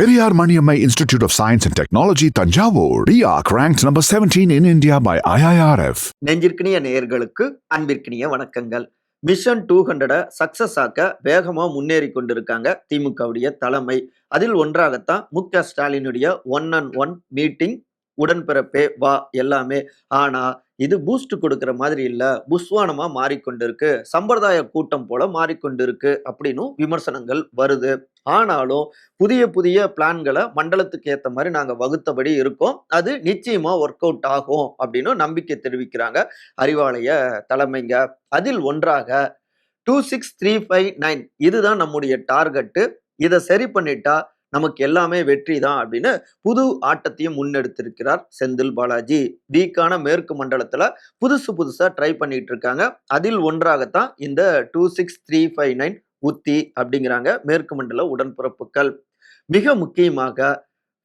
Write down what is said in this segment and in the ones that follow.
Periyar Maniammai Institute of Science and Technology, Tanjavur, RIAC ranked number 17 in India by IIRF. நெஞ்சிற்கினிய நேயர்களுக்கு அன்பிற்கினிய வணக்கங்கள். Mission two ஹண்ட்ரட success ஆக்க வேகமாக முன்னேறி கொண்டிருக்காங்க திமுகவுடைய தலைமை. அதில் ஒன்றாகத்தான் மு க ஸ்டாலினுடைய ஒன் அண்ட் ஒன் மீட்டிங் உடன்பிறப்பே வா எல்லாமே. ஆனா இது பூஸ்ட் கொடுக்குற மாதிரி இல்லை புஸ்வானமா மாறிக்கொண்டிருக்கு சம்பிரதாய கூட்டம் போல மாறிக்கொண்டிருக்கு அப்படின்னும் விமர்சனங்கள் வருது. ஆனாலும் புதிய புதிய பிளான்களை மண்டலத்துக்கு ஏற்ற மாதிரி நாங்கள் வகுத்தபடி இருக்கோம். அது நிச்சயமா ஒர்க் அவுட் ஆகும் அப்படின்னு நம்பிக்கை தெரிவிக்கிறாங்க அறிவாலய தலைமைங்க. அதில் ஒன்றாக two six three five nine இதுதான் நம்முடைய டார்கெட்டு இதை சரி பண்ணிட்டா நமக்கு எல்லாமே வெற்றி தான் அப்படின்னு புது ஆட்டத்தையும் முன்னெடுத்திருக்கிறார் செந்தில் பாலாஜி. வீக்கான மேற்கு மண்டலத்தில் புதுசு புதுசாக ட்ரை பண்ணிட்டு இருக்காங்க அதில் ஒன்றாகத்தான் இந்த two six three five nine உத்தி அப்படிங்கிறாங்க மேற்கு மண்டல உடன்பிறப்புகள். மிக முக்கியமாக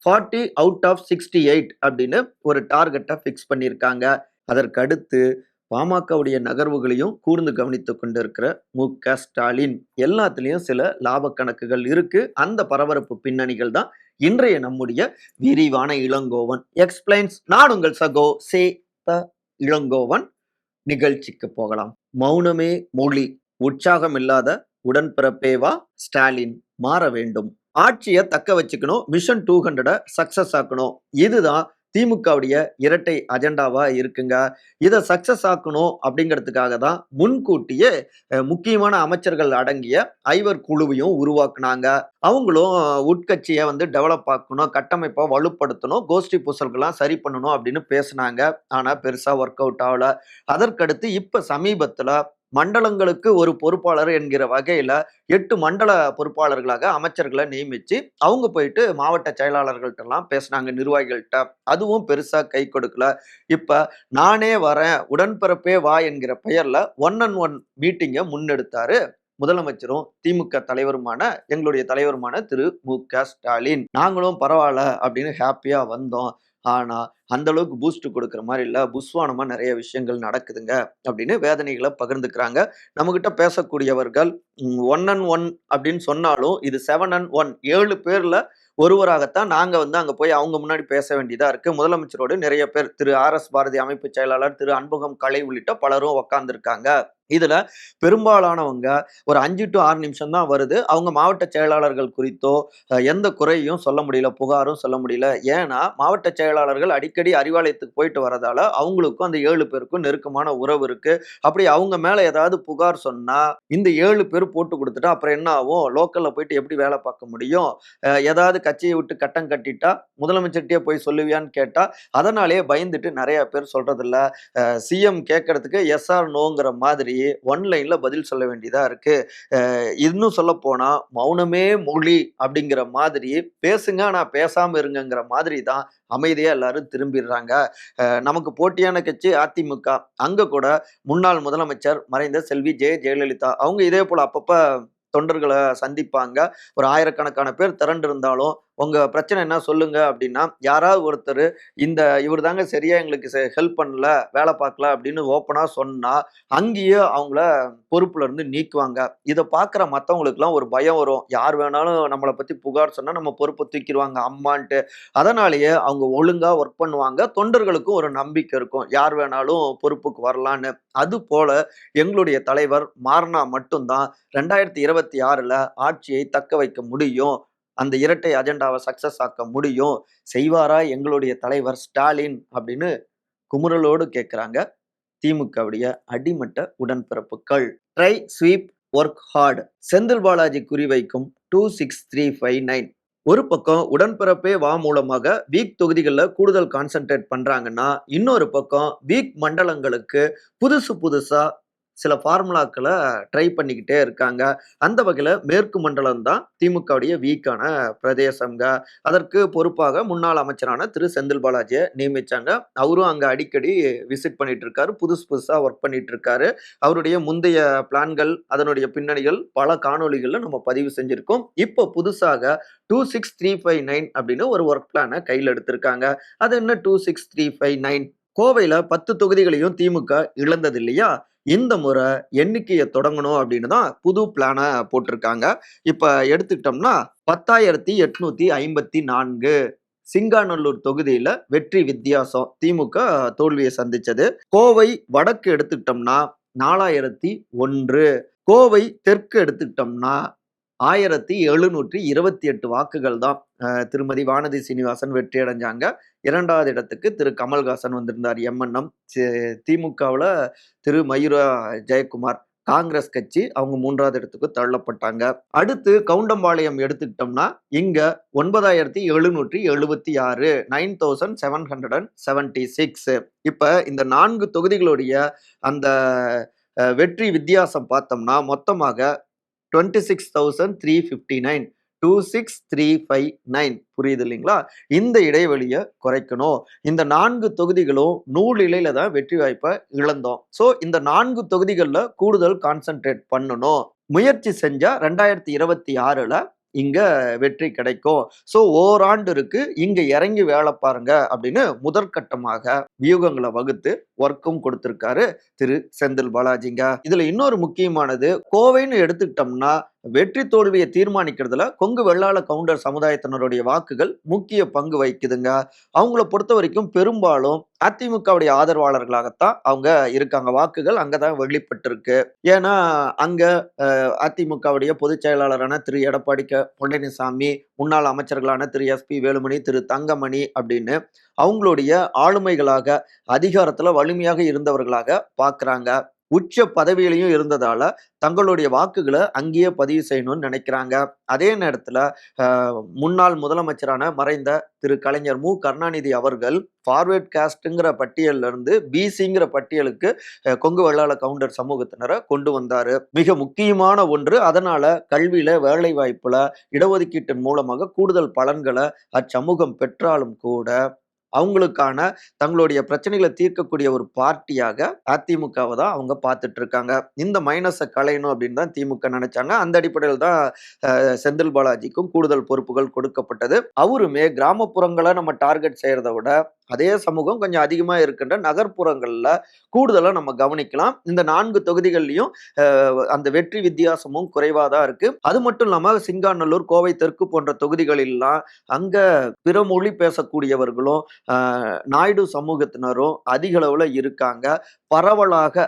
forty out of sixty eight அப்படின்னு ஒரு டார்கெட்டை ஃபிக்ஸ் பண்ணியிருக்காங்க. அதற்கடுத்து பாமகவுடைய நகர்வுகளையும் கூர்ந்து கவனித்து கொண்டிருக்கிற மு க ஸ்டாலின். எல்லாத்துலேயும் சில லாப கணக்குகள் இருக்கு. அந்த பரபரப்பு பின்னணிகள் தான் இன்றைய நம்முடைய விரிவான இளங்கோவன். எக்ஸ்பிளைன்ஸ் நான் உங்கள் சகோ சே த இளங்கோவன். நிகழ்ச்சிக்கு போகலாம். மௌனமே மொழி. உற்சாகம் இல்லாத உடன்பிறப்பேவா ஸ்டாலின். மாற வேண்டும். ஆட்சியை தக்க வச்சுக்கணும். மிஷன் டூ ஹண்ட்ரட சக்சஸ் ஆக்கணும். இதுதான் திமுகவுடைய இரட்டை அஜெண்டாவா இருக்குங்க. இதை சக்சஸ் ஆக்கணும் அப்படிங்கிறதுக்காக தான் முன்கூட்டியே முக்கியமான அமைச்சர்கள் அடங்கிய ஐவர் குழுவையும் உருவாக்குனாங்க. அவங்களும் உட்கட்சியை வந்து டெவலப் ஆக்கணும் கட்டமைப்பை வலுப்படுத்தணும் கோஷ்டி பூசல்கள்லாம் சரி பண்ணணும் அப்படின்னு பேசுனாங்க. ஆனால் பெருசாக ஒர்க் அவுட் ஆகலை. அதற்கடுத்து இப்போ சமீபத்தில் மண்டலங்களுக்கு ஒரு பொறுப்பாளர் என்கிற வகையில எட்டு மண்டல பொறுப்பாளர்களாக அமைச்சர்களை நியமிச்சு அவங்க போயிட்டு மாவட்ட செயலாளர்கள்ட்ட எல்லாம் பேசினாங்க நிர்வாகிகள்கிட்ட அதுவும் பெருசா கை கொடுக்கல. இப்ப நானே வரேன் உடன்பிறப்பே வா என்கிற பெயர்ல ஒன் அண்ட் ஒன் மீட்டிங்கை முன்னெடுத்தாரு முதலமைச்சரும் திமுக தலைவருமான எங்களுடைய தலைவருமான திரு மு க ஸ்டாலின். நாங்களும் பரவாயில்ல அப்படின்னு ஹாப்பியா வந்தோம். ஆனா அந்த அளவுக்கு பூஸ்ட் கொடுக்குற மாதிரி இல்ல புஸ்வானமா நிறைய விஷயங்கள் நடக்குதுங்க அப்படின்னு வேதனைகளை பகிர்ந்துக்கிறாங்க. நம்மக்கிட்ட பேசக்கூடியவர்கள் ஒன் அண்ட் ஒன் அப்படின்னு சொன்னாலும் இது செவன் அண்ட் ஒன் ஏழு பேர்ல ஒருவராகத்தான் நாங்க வந்து அங்க போய் அவங்க முன்னாடி பேச வேண்டியதா இருக்கு. முதலமைச்சரோடு நிறைய பேர் திரு ஆர் எஸ் பாரதி அமைப்பு செயலாளர் திரு அன்புகம் கலை உள்ளிட்ட பலரும் உக்காந்துருக்காங்க. இதுல பெரும்பாலானவங்க ஒரு அஞ்சு டு ஆறு நிமிஷம் தான் வருது. அவங்க மாவட்ட செயலாளர்கள் குறித்தோ எந்த குறையும் சொல்ல முடியல புகாரும் சொல்ல முடியல. ஏன்னா மாவட்ட செயலாளர்கள் அடிக்கடி அறிவாலயத்துக்கு போயிட்டு வரதால அவங்களுக்கும் அந்த ஏழு பேருக்கும் நெருக்கமான உறவு இருக்கு. அப்படி அவங்க மேல ஏதாவது புகார் சொன்னா இந்த ஏழு பேர் போட்டு கொடுத்துட்டா அப்புறம் என்ன ஆகும்? லோக்கல்ல போயிட்டு எப்படி வேலை பார்க்க முடியும்? ஏதாவது கட்சியை விட்டு கட்டம் கட்டிட்டா முதலமைச்சர்கிட்டயே போய் சொல்லுவியான்னு கேட்டா அதனாலேயே பயந்துட்டு நிறைய பேர் சொல்றதில்ல. சிஎம் கேட்கறதுக்கு எஸ்ஆர் நோங்கிற மாதிரி ஒன்லைன்ல பதில் சொல்ல வேண்டியதா இருக்கு. இன்னும் சொல்ல போனா மௌனமே மொழி அப்படிங்கிற மாதிரி பேசுங்க ஆனா பேசாம இருங்கங்கிற மாதிரி தான் அமைதியா எல்லாரும் திரும்பிடுறாங்க. நமக்கு போட்டியான கட்சி அதிமுக. அங்க கூட முன்னாள் முதலமைச்சர் மறைந்த செல்வி ஜெய ஜெயலலிதா அவங்க இதே போல அப்பப்ப தொண்டர்களை சந்திப்பாங்க. ஒரு ஆயிரக்கணக்கான பேர் திரண்டு இருந்தாலும் உங்க பிரச்சனை என்ன சொல்லுங்க அப்படின்னா யாராவது ஒருத்தர் இந்த இவர் தாங்க சரியா எங்களுக்கு ஹெல்ப் பண்ணல வேலை பார்க்கல அப்படின்னு ஓப்பனா சொன்னா அங்கேயே அவங்கள பொறுப்புல இருந்து நீக்குவாங்க. இதை பார்க்குற மற்றவங்களுக்குலாம் ஒரு பயம் வரும். யார் வேணாலும் நம்மளை பத்தி புகார் சொன்னா நம்ம பொறுப்பை தூக்கிடுவாங்க அம்மான்ட்டு. அதனாலேயே அவங்க ஒழுங்கா ஒர்க் பண்ணுவாங்க. தொண்டர்களுக்கும் ஒரு நம்பிக்கை இருக்கும். யார் வேணாலும் பொறுப்புக்கு வரலான்னு. அது போல எங்களுடைய தலைவர் மாறினா மட்டும்தான் ரெண்டாயிரத்தி இருபத்தி ஆறுல ஆட்சியை தக்க வைக்க முடியும் அந்த இரட்டை அஜெண்டாவை சக்சஸ் ஆக்க முடியும். செய்வாரா எங்களுடைய தலைவர் ஸ்டாலின் அப்படின்னு குமுறலோடு கேட்குறாங்க திமுகவுடைய அடிமட்ட உடன்பிறப்புகள். Try sweep work hard Senthil Balaji குறிவைக்கும் two six three five nine ஒரு பக்கம் உடன்பிறப்பே வா மூலமாக வீக் தொகுதிகளில் கூடுதல் கான்சென்ட்ரேட் பண்ணுறாங்கன்னா இன்னொரு பக்கம் வீக் மண்டலங்களுக்கு புதுசு புதுசாக சில ஃபார்முலாக்களை ட்ரை பண்ணிக்கிட்டே இருக்காங்க. அந்த வகையில் மேற்கு மண்டலம் தான் திமுகவுடைய வீக்கான பிரதேசங்க அதற்கு பொறுப்பாக முன்னாள் அமைச்சரான திரு. செந்தில் பாலாஜியை நியமிச்சாங்க. அவரும் அங்கே அடிக்கடி விசிட் பண்ணிட்டு இருக்காரு புதுசு புதுசாக ஒர்க் பண்ணிட்டு இருக்காரு அவருடைய முந்தைய பிளான்கள் அதனுடைய பின்னணிகள் பல காணொளிகளில் நம்ம பதிவு செஞ்சுருக்கோம். இப்போ புதுசாக two six three five nine அப்படின்னு ஒரு ஒர்க் பிளானை கையில் எடுத்திருக்காங்க. அது என்ன two six three five nine கோவையில் பத்து தொகுதிகளையும் திமுக இழந்தது இல்லையா? இந்த முறை எண்ணிக்கையை தொடங்கணும் அப்படின்னு தான் புது பிளானை போட்டிருக்காங்க. இப்போ எடுத்துக்கிட்டோம்னா பத்தாயிரத்தி எட்நூத்தி ஐம்பத்தி நான்கு சிங்காநல்லூர் தொகுதியில வெற்றி வித்தியாசம் திமுக தோல்வியை சந்திச்சது. கோவை வடக்கு எடுத்துக்கிட்டோம்னா நாலாயிரத்தி ஒன்று. கோவை தெற்கு எடுத்துக்கிட்டோம்னா ஆயிரத்தி எழுநூற்றி இருபத்தி எட்டு வாக்குகள் தான் திருமதி வானதி சீனிவாசன் வெற்றி அடைஞ்சாங்க இரண்டாவது இடத்துக்கு திரு கமல்ஹாசன் வந்திருந்தார் எம்என்எம் திமுகவில் திரு மயூரா ஜெயக்குமார். காங்கிரஸ் கட்சி அவங்க மூன்றாவது இடத்துக்கு தள்ளப்பட்டாங்க. அடுத்து கவுண்டம்பாளையம் எடுத்துக்கிட்டோம்னா இங்க ஒன்பதாயிரத்தி எழுநூற்றி எழுபத்தி ஆறு nine thousand seven hundred and seventy six. இப்ப இந்த நான்கு தொகுதிகளுடைய அந்த வெற்றி வித்தியாசம் பார்த்தோம்னா மொத்தமாக twenty six thousand three fifty nine two six three five nine புரியுது இல்லைங்களா? இந்த இடைவெளியை குறைக்கணும். இந்த நான்கு தொகுதிகளும் நூலிலையில தான் வெற்றி வாய்ப்பை இழந்தோம். ஸோ இந்த நான்கு தொகுதிகளில் கூடுதல் கான்சென்ட்ரேட் பண்ணணும். முயற்சி செஞ்சா ரெண்டாயிரத்தி இருபத்தி ஆறுல இங்க வெற்றி கிடைக்கும். ஸோ ஓராண்டு இருக்கு இங்க இறங்கி வேலை பாருங்க அப்படின்னு முதற்கட்டமாக வியூகங்களை வகுத்து ஒர்க்கும் கொடுத்திருக்காரு திரு செந்தில் பாலாஜிங்க. இதுல இன்னொரு முக்கியமானது கோவைன்னு எடுத்துக்கிட்டோம்னா வெற்றி தோல்வியை தீர்மானிக்கிறதுல கொங்கு வெள்ளாள கவுண்டர் சமுதாயத்தினருடைய வாக்குகள் முக்கிய பங்கு வகிக்குதுங்க. அவங்கள பொறுத்த வரைக்கும் பெரும்பாலும் அதிமுகவுடைய ஆதரவாளர்களாகத்தான் அவங்க இருக்காங்க. வாக்குகள் அங்கதான் வெளிப்பட்டிருக்கு. ஏன்னா அங்க அதிமுகவுடைய பொதுச் செயலாளரான திரு. எடப்பாடி க பழனிசாமி முன்னாள் அமைச்சர்களான திரு. எஸ்பி வேலுமணி திரு. தங்கமணி அப்படின்னு அவங்களுடைய ஆளுமைகளாக அதிகாரத்துல வலிமையாக இருந்தவர்களாக பாக்குறாங்க. உச்ச பதவியிலையும் இருந்ததால தங்களுடைய வாக்குகளை அங்கேயே பதிவு செய்யணும்னு நினைக்கிறாங்க. அதே நேரத்தில் முன்னாள் முதலமைச்சரான மறைந்த திரு கலைஞர் மு. கருணாநிதி அவர்கள் ஃபார்வேர்ட் காஸ்ட்டுங்கிற பட்டியலிருந்து பிசிங்கிற பட்டியலுக்கு கொங்கு வெள்ளாள கவுண்டர் சமூகத்தினரை கொண்டு வந்தார். மிக முக்கியமான ஒன்று அதனால் கல்வியில் வேலை வாய்ப்பில் இடஒதுக்கீட்டின் மூலமாக கூடுதல் பலன்களை அச்சமூகம் பெற்றாலும் கூட அவங்களுக்கான தங்களுடைய பிரச்சனைகளை தீர்க்கக்கூடிய ஒரு பார்ட்டியாக அதிமுகவை தான் அவங்க பார்த்துட்டு இருக்காங்க இந்த மைனஸை களையணும் அப்படின்னு தான் திமுக நினைச்சாங்க. அந்த அடிப்படையில் தான் செந்தில் பாலாஜிக்கும் கூடுதல் பொறுப்புகள் கொடுக்கப்பட்டது. அவருமே கிராமப்புறங்களை நம்ம டார்கெட் செய்யறதை விட அதே சமூகம் கொஞ்சம் அதிகமாக இருக்கின்ற நகர்ப்புறங்களில் கூடுதலாக நம்ம கவனிக்கலாம். இந்த நான்கு தொகுதிகள்லையும் அந்த வெற்றி வித்தியாசமும் குறைவாக தான் இருக்குது அது மட்டும் இல்லாமல் சிங்காநல்லூர் கோவை தெற்கு போன்ற தொகுதிகளிலாம் அங்கே பிற மொழி பேசக்கூடியவர்களும் நாயுடு சமூகத்தினரும் அதிக அளவில் இருக்காங்க. பரவலாக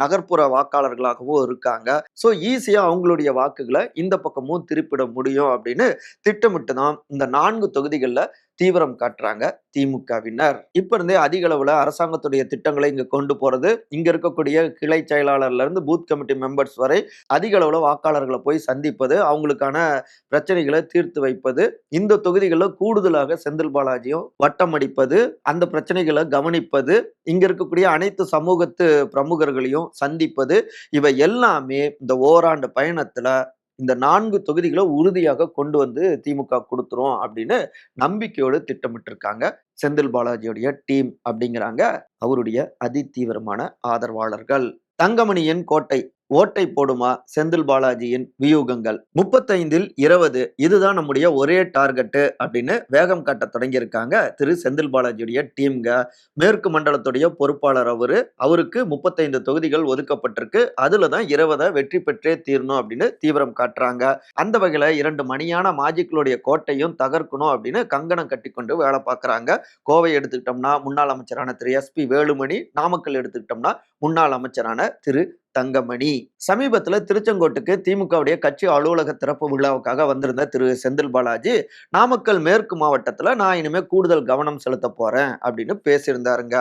நகர்ப்புற வாக்காளர்களாகவும் இருக்காங்க. ஸோ ஈஸியாக அவங்களுடைய வாக்குகளை இந்த பக்கமும் திருப்பிட முடியும் அப்படின்னு திட்டமிட்டு தான் இந்த நான்கு தொகுதிகளில் தீவிரம் காட்டுறாங்க திமுகவினர். இப்ப இருந்தே அதிக அளவுல அரசாங்கத்துடைய திட்டங்களை இங்க கொண்டு போறது இங்க இருக்கக்கூடிய கிளை செயலாளர்ல இருந்து பூத் கமிட்டி மெம்பர்ஸ் வரை அதிக அளவுல வாக்காளர்களை போய் சந்திப்பது அவங்களுக்கான பிரச்சனைகளை தீர்த்து வைப்பது இந்த தொகுதிகளில் கூடுதலாக செந்தில் பாலாஜியும் வட்டம் அடிப்பது அந்த பிரச்சனைகளை கவனிப்பது இங்க இருக்கக்கூடிய அனைத்து சமூகத்து பிரமுகர்களையும் சந்திப்பது இவை எல்லாமே இந்த ஓராண்டு பயணத்துல இந்த நான்கு தொகுதிகளை உறுதியாக கொண்டு வந்து திமுக கொடுத்துரும் அப்படின்னு நம்பிக்கையோடு திட்டமிட்டிருக்காங்க. செந்தில் பாலாஜியுடைய டீம் அப்படிங்கிறாங்க. அவருடைய அதிதீவிரமான ஆதரவாளர்கள். தங்கமணியின் கோட்டை ஓட்டை போடுமா செந்தில் பாலாஜியின் வியூகங்கள்? முப்பத்தைந்தில் இருபது இதுதான் நம்முடைய ஒரே டார்கெட்டு அப்படின்னு வேகம் காட்ட தொடங்கியிருக்காங்க திரு செந்தில் பாலாஜியுடைய டீம்க மேற்கு மண்டலத்துடைய பொறுப்பாளர் அவரு. அவருக்கு முப்பத்தைந்து தொகுதிகள் ஒதுக்கப்பட்டிருக்கு. அதுல தான் இருபதை வெற்றி பெற்றே தீரணும் அப்படின்னு தீவிரம் காட்டுறாங்க. அந்த வகையில இரண்டு மணியான மாஜிக்களுடைய கோட்டையும் தகர்க்கணும் அப்படின்னு கங்கணம் கட்டிக்கொண்டு வேலை பார்க்குறாங்க. கோவை எடுத்துக்கிட்டோம்னா முன்னாள் அமைச்சரான திரு எஸ்பி வேலுமணி நாமக்கல் எடுத்துக்கிட்டோம்னா முன்னாள் அமைச்சரான திரு தங்கமணி. சமீபத்துல திருச்செங்கோட்டுக்கு திமுகவுடைய கட்சி அலுவலக திறப்பு விழாவுக்காக வந்திருந்த திரு. செந்தில் பாலாஜி நாமக்கல் மேற்கு மாவட்டத்துல நான் இனிமே கூடுதல் கவனம் செலுத்த போறேன் அப்படின்னு பேசியிருந்தாருங்க.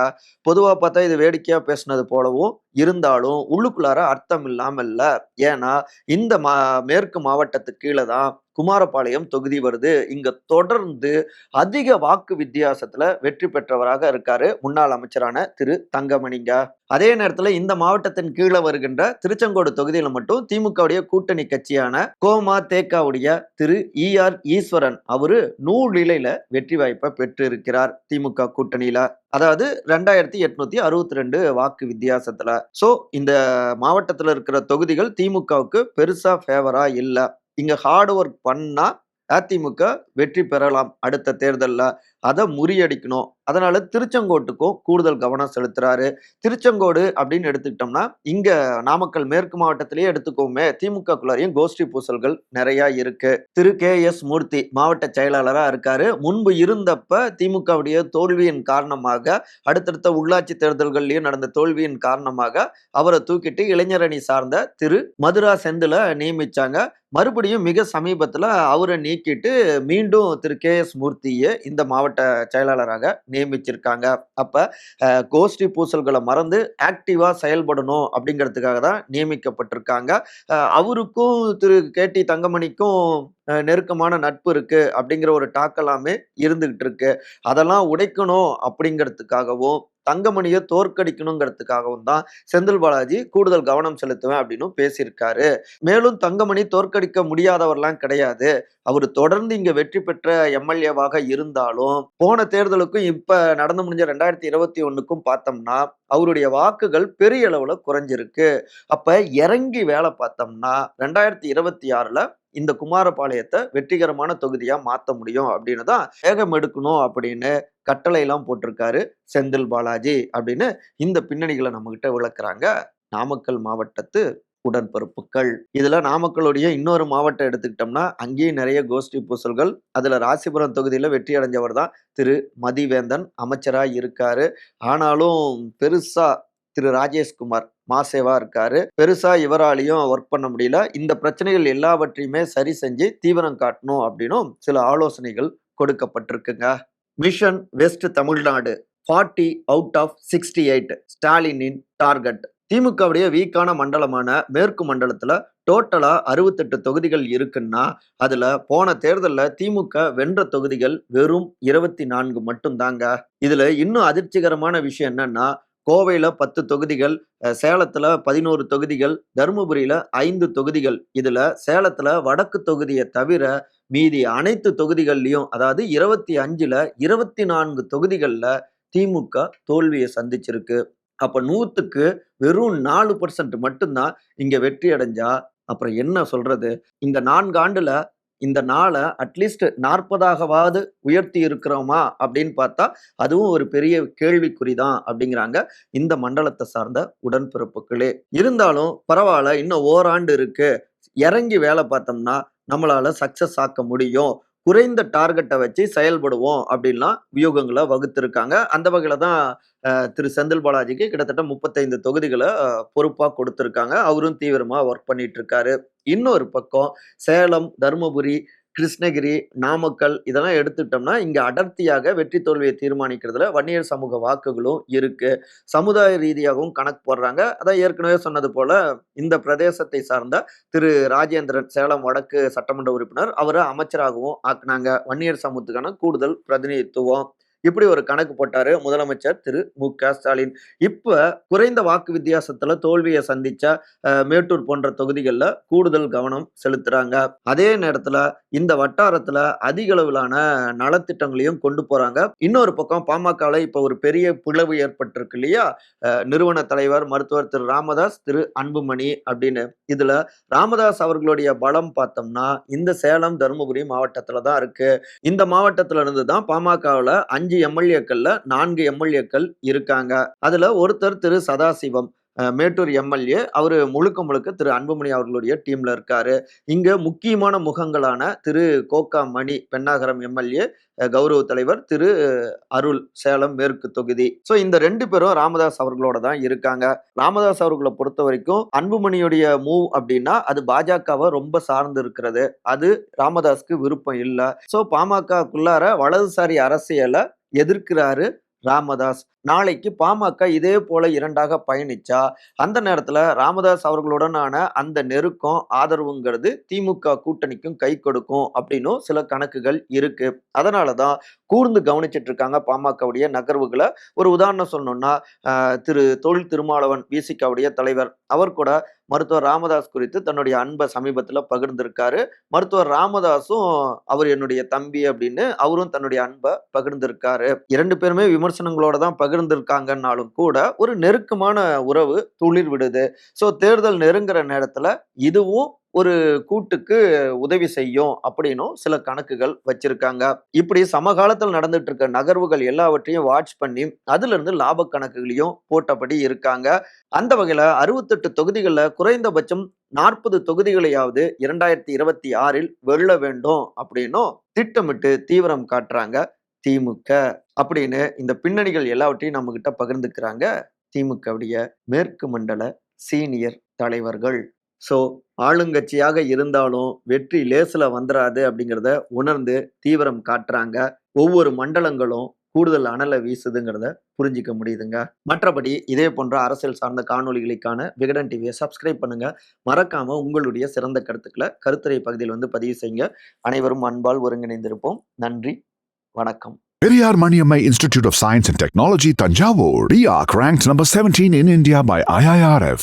பொதுவா பார்த்தா இது வேடிக்கையா பேசினது போலவும் இருந்தாலும் உள்ளுக்குள்ளார அர்த்தம் இல்லாம இல்ல ஏன்னா இந்த மா மேற்கு மாவட்டத்துக்கு கீழே தான் குமாரபாளையம் தொகுதி வருது. இங்க தொடர்ந்து அதிக வாக்கு வித்தியாசத்துல வெற்றி பெற்றவராக இருக்காரு முன்னாள் அமைச்சரான திரு தங்கமணிங்க. அதே நேரத்துல இந்த மாவட்டத்தின் கீழே வருகின்ற திருச்செங்கோடு தொகுதியில மட்டும் திமுகவுடைய கூட்டணி கட்சியான கோமா தேக்காவுடைய திரு இ ஆர் ஈஸ்வரன் அவரு நூலிலையில வெற்றி வாய்ப்பை பெற்று இருக்கிறார் திமுக கூட்டணியில. அதாவது ரெண்டாயிரத்தி எட்நூத்தி அறுபத்தி ரெண்டு வாக்கு வித்தியாசத்துல. சோ இந்த மாவட்டத்துல இருக்கிற தொகுதிகள் திமுகவுக்கு பெருசா ஃபேவரா இல்லை. இங்க ஹார்ட் ஒர்க் பண்ணா அதிமுக வெற்றி பெறலாம் அடுத்த தேர்தலில். அதை முறியடிக்கணும். அதனால திருச்செங்கோட்டுக்கும் கூடுதல் கவனம் செலுத்துறாரு. திருச்செங்கோடு அப்படின்னு எடுத்துக்கிட்டோம்னா இங்க நாமக்கல் மேற்கு மாவட்டத்திலேயே எடுத்துக்கோமே திமுக குள்ளாரையும் கோஷ்டி பூசல்கள் நிறைய இருக்கு. திரு. கே. எஸ். மூர்த்தி மாவட்ட செயலாளரா இருக்காரு. முன்பு இருந்தப்ப திமுகவுடைய தோல்வியின் காரணமாக அடுத்தடுத்த உள்ளாட்சி தேர்தல்கள்லயும் நடந்த தோல்வியின் காரணமாக அவரை தூக்கிட்டு இளைஞரணி சார்ந்த திரு. மதுரா செந்தில நியமிச்சாங்க. மறுபடியும் மிக சமீபத்துல அவரை நீக்கிட்டு மீண்டும் திரு. கே. எஸ். மூர்த்தியை இந்த மாவட்ட செயலாளராக நியமிச்சிருக்காங்க. அப்போ கோஷ்டி பூசல்களை மறந்து ஆக்டிவாக செயல்படணும் அப்படிங்கிறதுக்காக தான் நியமிக்கப்பட்டிருக்காங்க. அவருக்கும் திரு. கே. டி. தங்கமணிக்கும் நெருக்கமான நட்பு இருக்கு அப்படிங்கிற ஒரு டாக்கெல்லாமே இருந்துகிட்டு இருக்கு. அதெல்லாம் உடைக்கணும் அப்படிங்கிறதுக்காகவும் தங்கமணியை தோற்கடிக்கணுங்கிறதுக்காகவும் தான் செந்தில் பாலாஜி கூடுதல் கவனம் செலுத்துவேன் அப்படின்னு பேசியிருக்காரு. மேலும் தங்கமணி தோற்கடிக்க முடியாதவர்லாம் கிடையாது. அவர் தொடர்ந்து இங்க வெற்றி பெற்ற எம்எல்ஏவாக இருந்தாலும் போன தேர்தலுக்கும் இப்ப நடந்து முடிஞ்ச ரெண்டாயிரத்தி இருபத்தி ஒண்ணுக்கும் பார்த்தோம்னா அவருடைய வாக்குகள் பெரிய அளவுல குறைஞ்சிருக்கு. அப்ப இறங்கி வேலை பார்த்தோம்னா ரெண்டாயிரத்தி இருபத்தி ஆறுல இந்த குமாரபாளையத்தை வெற்றிகரமான தொகுதியா மாற்ற முடியும் அப்படின்னு தான் வேகம் எடுக்கணும் அப்படின்னு கட்டளை எல்லாம் போட்டிருக்காரு செந்தில் பாலாஜி அப்படின்னு இந்த பின்னணிகளை நம்ம கிட்ட விளக்குறாங்க நாமக்கல் மாவட்டத்து உடன்பிறப்புகள். இதுல நாமக்கலுடைய இன்னொரு மாவட்டம் எடுத்துக்கிட்டோம்னா அங்கேயும் நிறைய கோஷ்டி பூசல்கள். அதுல ராசிபுரம் தொகுதியில வெற்றி அடைஞ்சவர் தான் திரு மதிவேந்தன் அமைச்சரா இருக்காரு. ஆனாலும் பெருசா திரு ராஜேஷ்குமார் மாசேவா இருக்காரு. பெருசா இவராலையும் ஒர்க் பண்ண முடியல. இந்த பிரச்சனைகள் எல்லாவற்றையுமே சரி செஞ்சு தீவிரம் காட்டணும் அப்படின்னும் சில ஆலோசனைகள் கொடுக்கப்பட்டிருக்குங்க. Mission west Tamil Nadu forty out of sixty eight ஸ்டாலினின் டார்கெட் திமுகவுடைய வீக்கான மண்டலமான மேற்கு மண்டலத்துல டோட்டலா அறுபத்தெட்டு தொகுதிகள் இருக்குன்னா அதுல போன தேர்தலில் திமுக வென்ற தொகுதிகள் வெறும் இருபத்தி நான்கு மட்டும்தாங்க. இதுல இன்னும் அதிர்ச்சிகரமான விஷயம் என்னன்னா கோவையில் பத்து தொகுதிகள் சேலத்தில் பதினோரு தொகுதிகள் தருமபுரியில் ஐந்து தொகுதிகள். இதில் சேலத்தில் வடக்கு தொகுதியை தவிர மீதி அனைத்து தொகுதிகள்லையும் அதாவது இருபத்தி அஞ்சில் இருபத்தி நான்கு தொகுதிகளில் திமுக தோல்வியை சந்திச்சிருக்கு. அப்போ நூற்றுக்கு வெறும் நாலு பர்சன்ட் மட்டும்தான் இங்கே வெற்றி அடைஞ்சா அப்புறம் என்ன சொல்றது? இந்த நான்கு ஆண்டுல இந்த நாளை அட்லீஸ்ட் நாற்பதாகவாவது உயர்த்தி இருக்கிறோமா அப்படின்னு பார்த்தா அதுவும் ஒரு பெரிய கேள்விக்குறி தான் அப்படிங்கிறாங்க இந்த மண்டலத்தை சார்ந்த உடன்பிறப்புகளே. இருந்தாலும் பரவாயில்ல இன்னும் ஓராண்டு இருக்கு. இறங்கி வேலை பார்த்தோம்னா நம்மளால சக்சஸ் ஆக்க முடியும். குறைந்த டார்கெட்டை வச்சு செயல்படுவோம் அப்படின்லாம் வியூகங்களை வகுத்திருக்காங்க. அந்த வகையில் தான் திரு செந்தில் பாலாஜிக்கு கிட்டத்தட்ட முப்பத்தைந்து தொகுதிகளை பொறுப்பாக கொடுத்துருக்காங்க. அவரும் தீவிரமாக ஒர்க் பண்ணிட்டு இருக்காரு. இன்னொரு பக்கம் சேலம் தருமபுரி கிருஷ்ணகிரி நாமக்கல் இதெல்லாம் எடுத்துட்டோம்னா இங்கே அடர்த்தியாக வெற்றி தோல்வியை தீர்மானிக்கிறதுல வன்னியர் சமூக வாக்குகளும் இருக்கு. சமுதாய ரீதியாகவும் கணக்கு போடுறாங்க. அதான் ஏற்கனவே சொன்னது போல இந்த பிரதேசத்தை சார்ந்த திரு ராஜேந்திரன் சேலம் வடக்கு சட்டமன்ற உறுப்பினர் அவரை அமைச்சராகவும் ஆக்குனாங்க. வன்னியர் சமூகத்துக்கான கூடுதல் பிரதிநிதித்துவம். இப்படி ஒரு கணக்கு போட்டாரு முதலமைச்சர் திரு மு க ஸ்டாலின். இப்ப குறைந்த வாக்கு வித்தியாசத்துல தோல்வியை சந்திச்ச மேட்டூர் போன்ற தொகுதிகளில் கூடுதல் கவனம் செலுத்துறாங்க. அதே நேரத்துல இந்த வட்டாரத்துல அதிக அளவிலான நலத்திட்டங்களையும் கொண்டு போறாங்க. இன்னொரு பக்கம் பாமகவில் இப்ப ஒரு பெரிய பிளவு ஏற்பட்டிருக்கு இல்லையா? அஹ், நிறுவன தலைவர் மருத்துவர் திரு ராமதாஸ் திரு அன்புமணி அப்படின்னு. இதுல ராமதாஸ் அவர்களுடைய பலம் பார்த்தோம்னா இந்த சேலம் தருமபுரி மாவட்டத்துல தான் இருக்கு. இந்த மாவட்டத்துல இருந்து தான் பாமகவில் அஞ்சு எம்எல்ஏக்கள்ல நான்கு எம்எல்ஏக்கள் இருக்காங்க. அதுல ஒருத்தர் திரு சதாசிவம் மேட்டூர் எம்எல்ஏ. அவர் முழுக்க முழுக்க திரு அன்புமணி அவர்களுடைய டீம்ல இருக்காரு. இங்க முக்கியமான முகங்களான திரு கோகா மணி பெண்ணாகரம் எம்எல்ஏ கௌரவ தலைவர் திரு அருள் சேலம் மேற்கு தொகுதி. ஸோ இந்த ரெண்டு பேரும் ராமதாஸ் அவர்களோட தான் இருக்காங்க. ராமதாஸ் அவர்களை பொறுத்த வரைக்கும் அன்புமணியுடைய மூவ் அப்படின்னா அது பாஜகவை ரொம்ப சார்ந்து இருக்கிறது அது ராமதாஸ்க்கு விருப்பம் இல்லை. ஸோ பாமகக்குள்ளார வலதுசாரி அரசியலை எதிர்க்கிறாரு ராமதாஸ். நாளைக்கு பாமக இதே போல இரண்டாக பயணிச்சா அந்த நேரத்துல ராமதாஸ் அவர்களுடனான அந்த நெருக்கம் ஆதரவுங்கிறது திமுக கூட்டணிக்கும் கை கொடுக்கும் அப்படின்னும் சில கணக்குகள் இருக்கு. அதனாலதான் கூர்ந்து கவனிச்சிட்டு இருக்காங்க பாமகவுடைய நகர்வுகளை. ஒரு உதாரணம் சொல்லணும்னா திரு தொழில் திருமாவளவன் விசிகாவுடைய தலைவர். அவர் கூட மருத்துவர் ராமதாஸ் குறித்து தன்னுடைய அன்பை சமீபத்தில் பகிர்ந்திருக்காரு. மருத்துவர் ராமதாஸும் அவர் என்னுடைய தம்பி அப்படின்னு அவரும் தன்னுடைய அன்பை பகிர்ந்திருக்காரு. இரண்டு பேருமே விமர்சனங்களோட தான் பகிர்ந்திருக்காங்கன்னாலும் கூட ஒரு நெருக்கமான உறவு துளிர் விடுது. ஸோ தேர்தல் நெருங்குற நேரத்தில் இதுவும் ஒரு கூட்டுக்கு உதவி செய்யும் அப்படின்னும் சில கணக்குகள் வச்சிருக்காங்க. இப்படி சமகாலத்தில் நடந்துட்டு இருக்க நகர்வுகள் எல்லாவற்றையும் வாட்ச் பண்ணி அதுல இருந்து லாப கணக்குகளையும் போட்டபடி இருக்காங்க. அந்த வகையில அறுபத்தெட்டு தொகுதிகளில் குறைந்தபட்சம் நாற்பது தொகுதிகளையாவது இரண்டாயிரத்தி இருபத்தி ஆறில் வெல்ல வேண்டும் அப்படின்னும் திட்டமிட்டு தீவிரம் காட்டுறாங்க. திமுக அப்படின்னு இந்த பின்னணிகள் எல்லாவற்றையும் நம்ம கிட்ட பகிர்ந்துக்கிறாங்க. திமுகவுடைய மேற்கு மண்டல சீனியர் தலைவர்கள். ஸோ ஆளுங்கட்சியாக இருந்தாலும் வெற்றி லேசில் வந்துடாது அப்படிங்கிறத உணர்ந்து தீவிரம் காட்டுறாங்க. ஒவ்வொரு மண்டலங்களும் கூடுதல் அனலை வீசுதுங்கிறத புரிஞ்சிக்க முடியுதுங்க. மற்றபடி இதே போன்ற அரசியல் சார்ந்த காணொளிகளுக்கான விகடன் டிவியை சப்ஸ்கிரைப் பண்ணுங்க. மறக்காம உங்களுடைய சிறந்த கருத்துக்களை கருத்துரை பகுதியில் வந்து பதிவு செய்யுங்க. அனைவரும் அன்பால் ஒருங்கிணைந்திருப்போம். நன்றி. வணக்கம் Periyar Maniammai Institute of Science and Technology, Tanjavur, RIAC ranked number 17 in India by IIRF.